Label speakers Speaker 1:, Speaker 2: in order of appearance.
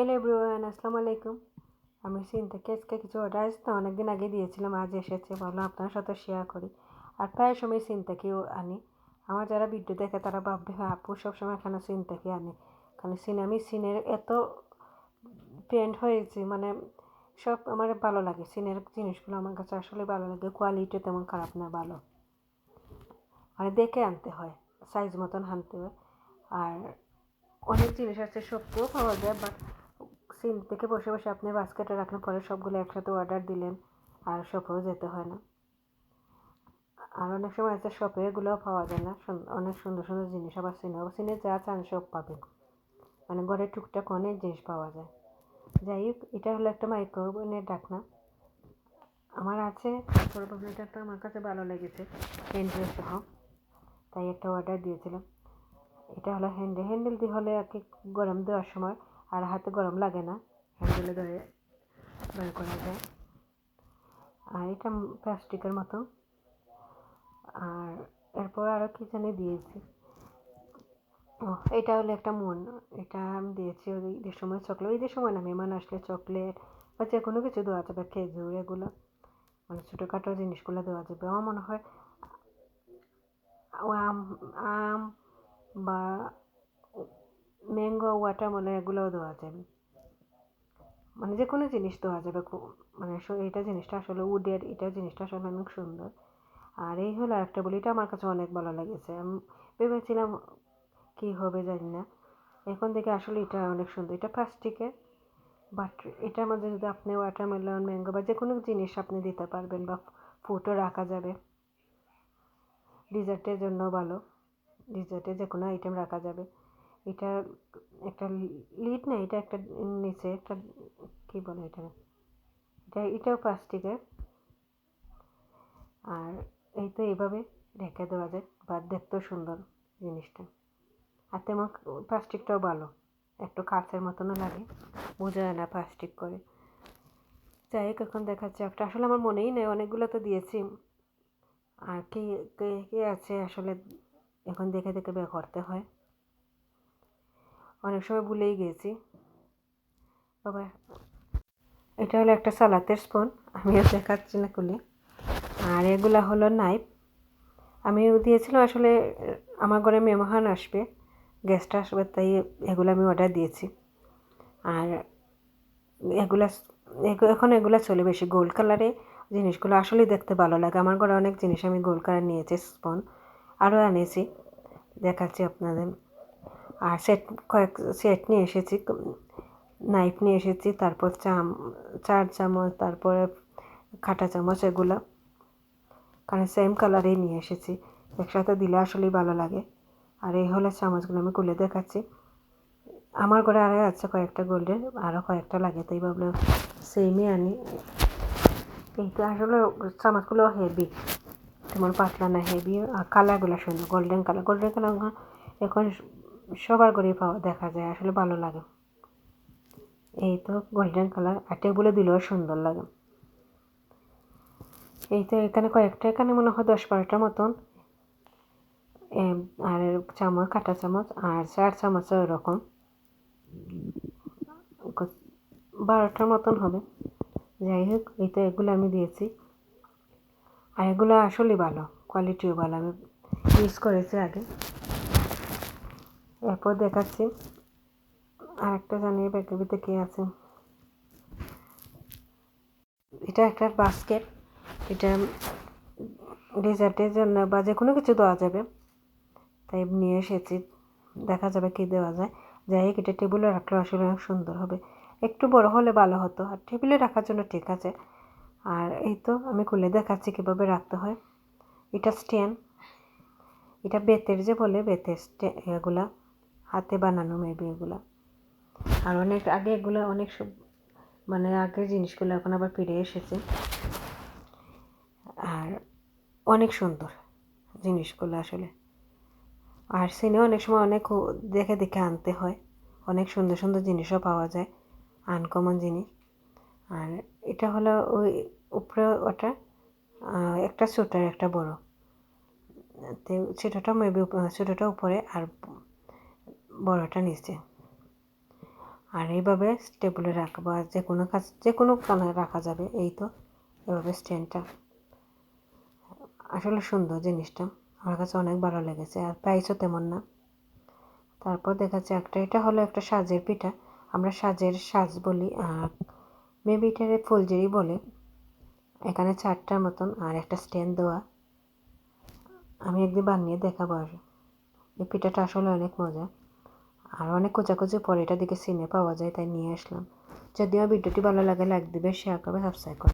Speaker 1: Hello everyone আসসালামু আলাইকুম আমি সিন থেকে আজকে কিছু অর্ডার আসতে অনেকদিন আগে দিয়েছিলাম, আজ এসেছে। ভাবলাম আপনার সাথে শেয়ার করি। আর প্রায় সময় সিন থেকেও আনি। আমার যারা ভিডিও দেখে, তারা ভাববে হ্যাঁ আপু সবসময় এখানে সিন থেকে আনে? কারণ সিন, আমি সিনের এত ফ্রেন্ড হয়েছি মানে সব আমার ভালো লাগে। সিনের জিনিসগুলো আমার কাছে আসলে ভালো লাগে। কোয়ালিটি তেমন খারাপ না, ভালো। মানে দেখে আনতে হয় সাইজ মতন আনতে হয়। আর অনেক জিনিস আছে, সবগুলো পাওয়া যায় বাট সিন থেকে বসে বসে আপনি বাস্কেটে রাখার পরে সবগুলো একসাথে অর্ডার দিলেন আর শপেও যেতে হয় না। আর অনেক সময় আছে শপে এগুলোও পাওয়া যায় না। অনেক সুন্দর সুন্দর জিনিস আবার সিনে সিনে যা চান সব পাবেন। মানে ঘরে টুকটাক অনেক জিনিস পাওয়া যায়। যাই হোক, এটা হলো একটা মাইক্রোওভেনের ডাকনা। আমার আছে, মাইক্রোওভেনটা তো আমার কাছে ভালো লেগেছে, হ্যান্ডেল সহ। তাই একটা অর্ডার দিয়েছিলাম। এটা হলো হ্যান্ডেল। হ্যান্ডেল দিয়ে হলে আর কি গরম দেওয়ার সময় আর হাতে গরম লাগে না। হ্যান্ডেলে ধরে বের করা যায় আর এটা প্লাস্টিকের মতো। আর এরপর আরও কী জানি দিয়েছি। ও এটা হলো একটা মন। এটা আমি দিয়েছি ওই ঈদের সময় চকলেট। ঈদের সময় না, মেহমান আসলে চকলেট বা যে কোনো কিছু দেওয়া যাবে, খেজুর এগুলো। মানে ছোটোখাটো জিনিসগুলো দেওয়া যাবে। আমার মনে হয় আম আম বা ম্যাঙ্গো ওয়াটারমেলন এগুলোও দেওয়া যাবে। মানে যে কোনো জিনিস দেওয়া যাবে মানে এটা জিনিসটা আসলে উডের, এটা জিনিসটা আসলে অনেক সুন্দর। আর এই হলো একটা বলি, এটা আমার কাছে অনেক ভালো লেগেছে। আমি ভেবেছিলাম কী হবে জানি না। এখন থেকে আসলে এটা অনেক সুন্দর। এটা প্লাস্টিকের বাট এটার মধ্যে যদি আপনি ওয়াটারমেলন ম্যাঙ্গো বা যে কোনো জিনিস আপনি দিতে পারবেন বা ফুটও রাখা যাবে। ডিজার্টের জন্য ভালো। ডিজার্টে যে কোনো আইটেম রাখা যাবে। এটা একটা লিড না, এটা একটা নিচে একটা, কী বলে এটা এটা, এটাও প্লাস্টিকের। আর এই তো এইভাবে রেখে দেওয়া যায়, বা দেখতেও সুন্দর জিনিসটা। আর তেমন প্লাস্টিকটাও ভালো, একটু কাঁচের মতনও লাগে, বোঝা যায় না প্লাস্টিক করে। যাই হোক, এখন দেখাচ্ছে একটা, আসলে আমার মনেই নেই, অনেকগুলো তো দিয়েছি। আর কি, কে আছে আসলে, এখন দেখে দেখে বের করতে হয়। অনেক সময় ভুলেই গেছি। বাবা, এটা হলো একটা সালাতের স্পুন আমিও দেখাচ্ছি না খুলে। আর এগুলা হলো নাইফ। আমি দিয়েছিলাম আসলে, আমার ঘরে মেহমান আসবে গেস্ট আসবে, তাই এগুলো আমি অর্ডার দিয়েছি। আর এগুলা এখন এগুলো চলে বেশি গোল্ড কালারে জিনিসগুলো আসলেই দেখতে ভালো লাগে। আমার ঘরে অনেক জিনিস আমি গোল্ড কালার নিয়েছি, স্পন। আরও এনেছি, দেখাচ্ছি আপনাদের। আর সেট কয়েক সেট নিয়ে এসেছি নাইফ নিয়ে এসেছি, তারপর চাম, চার চামচ, তারপরে কাঁটা চামচ এগুলো। কারণ সেম কালারেই নিয়ে এসেছি, একসাথে দিলে আসলেই ভালো লাগে। আর এই হলো চামচগুলো আমি খুলে দেখাচ্ছি। আমার ঘরে আরও আছে কয়েকটা গোল্ডের আরও কয়েকটা লাগে, তাই ভাবলাম সেমই আনি। এইটা আসলে চামচগুলো হেভি তোমার পাতলা না হেভি আর কালারগুলো সুন্দর গোল্ডেন কালার গোল্ডেন কালার এখন সবার ঘরেই পাওয়া, দেখা যায়, আসলে ভালো লাগে। এই তো গোল্ডেন কালার আর টেবুলে দিলেও সুন্দর লাগে। এই তো এখানে কয়েকটা, এখানে মনে হয় দশ বারোটার মতন। আর চামচ, কাটা চামচ, আর চার চামচ ওরকম বারোটার মতন হবে। যাই হোক, এই তো এগুলো আমি দিয়েছি। আর এগুলো আসলেই ভালো কোয়ালিটিও ভালো। আমি ইউজ করেছি আগে। এরপর দেখাচ্ছি আর একটা জানি ব্যাগের ভিতরে কে আছে। এটা একটা বাস্কেট এটা ডেজার্টের জন্য বা যে কোনো কিছু দেওয়া যাবে। তাই নিয়ে এসেছি, দেখা যাবে কী দেওয়া যায়। যাই হোক, এটা টেবিলে রাখলে আসলে অনেক সুন্দর হবে। একটু বড় হলে ভালো হতো, আর টেবিলে রাখার জন্য ঠিক আছে। আর এই তো আমি খুলে দেখাচ্ছি কীভাবে রাখতে হয়। এটা স্ট্যান্ড এটা বেতের যে বলে, বেতের স্ট্যান্ড এগুলা। হাতে বানানো মেবি এগুলা। আর অনেক আগে এগুলো অনেক সব মানে আগের জিনিসগুলো এখন আবার ফিরে এসেছে। আর অনেক সুন্দর জিনিসগুলো আসলে। আর সিনে অনেক সময় অনেক দেখে দেখে আনতে হয়। অনেক সুন্দর সুন্দর জিনিসও পাওয়া যায় আনকমন জিনিস। আর এটা হলো ওই উপরে ওটা একটা ছোটো একটা বড়। ছোটোটা মেবি ছোটোটা উপরে আর বড়টা নিচে। আর এইভাবে টেবিলে রাখব, আর যে কোনো কাজ, যে কোনো কানে রাখা যাবে, এই তো, এভাবে স্ট্যান্ডটা আসলে সুন্দর জিনিসটা, আমার কাছে অনেক ভালো লেগেছে, আর প্রাইসও তেমন না। তারপর দেখা যাচ্ছে একটা, এটা হলো একটা সাজের পিঠা, আমরা সাজের সাজ বলি, আর মেবি এটারে ফুলঝুরি বলে। এখানে চারটার মতন, আর একটা স্ট্যান্ড দেওয়া। আমি একদিন বানিয়ে দেখাবো আর, এই পিঠাটা আসলে অনেক মজা। আর অনেক কোচাকুচি পরে এটা দেখে সিনে পাওয়া যায়, তাই নিয়ে আসলাম। যদিও ভিডিওটি ভালো লাগে লাইক দিবে শেয়ার করবে সাবস্ক্রাইব করবে।